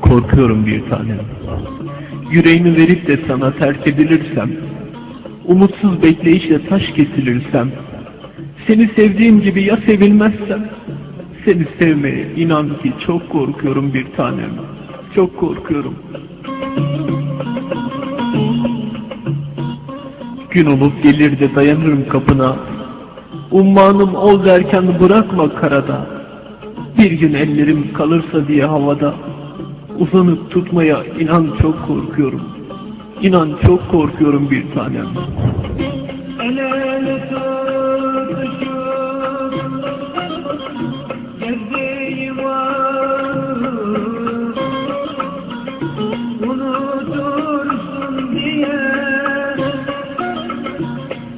Korkuyorum bir tanem. Yüreğimi verip de sana terk edilirsem, umutsuz bekleyişle taş kesilirsem, seni sevdiğim gibi ya sevilmezsem, seni sevmeye inan ki çok korkuyorum bir tanem. Çok korkuyorum. Gün olup gelir de dayanırım kapına. Ummanım ol derken bırakma karada. Bir gün ellerim kalırsa diye havada. Uzanıp tutmaya inan çok korkuyorum. İnan çok korkuyorum bir tanem. El ele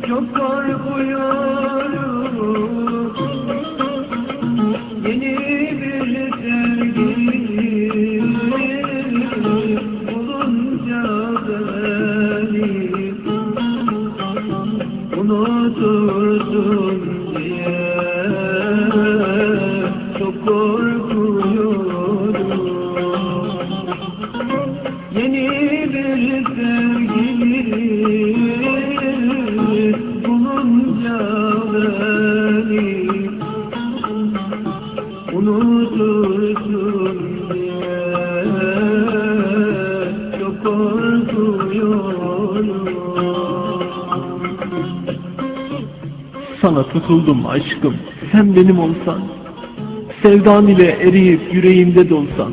çok korkuyorum unutursun diye. Çok korkuyorum. Yeni bir sevgili bulunca beni. Unutursun diye. Çok korkuyorum Sana tutuldum aşkım, sen benim olsan. Sevdan ile eriyip yüreğimde dolsan.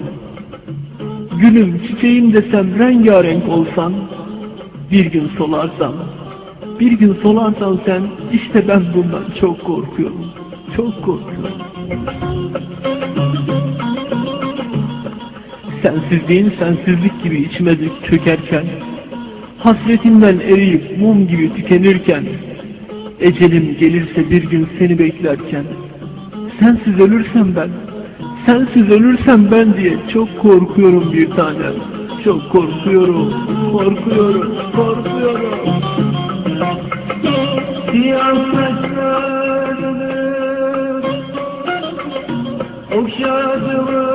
Gülüm, çiçeğim desem rengarenk olsan. Bir gün solarsan, bir gün solarsan sen, işte ben bundan çok korkuyorum. Çok korkuyorum. Sensizliğin sensizlik gibi içime çökerken, hasretinden eriyip mum gibi tükenirken, Ecelim gelirse bir gün seni beklerken Sensiz ölürsem ben Sensiz ölürsem ben diye çok korkuyorum bir tanem. Çok korkuyorum Korkuyorum Korkuyorum. Siyah saçlarını okşadım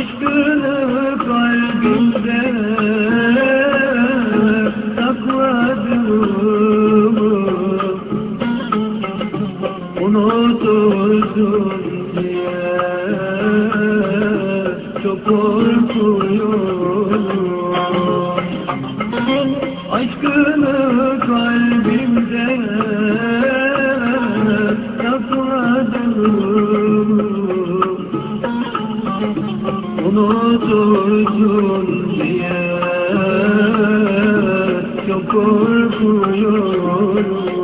Aşkını kalbimde sakladım unutursun diye çok korkuyorum. Aşkını kalbimde sakladım korkuyorum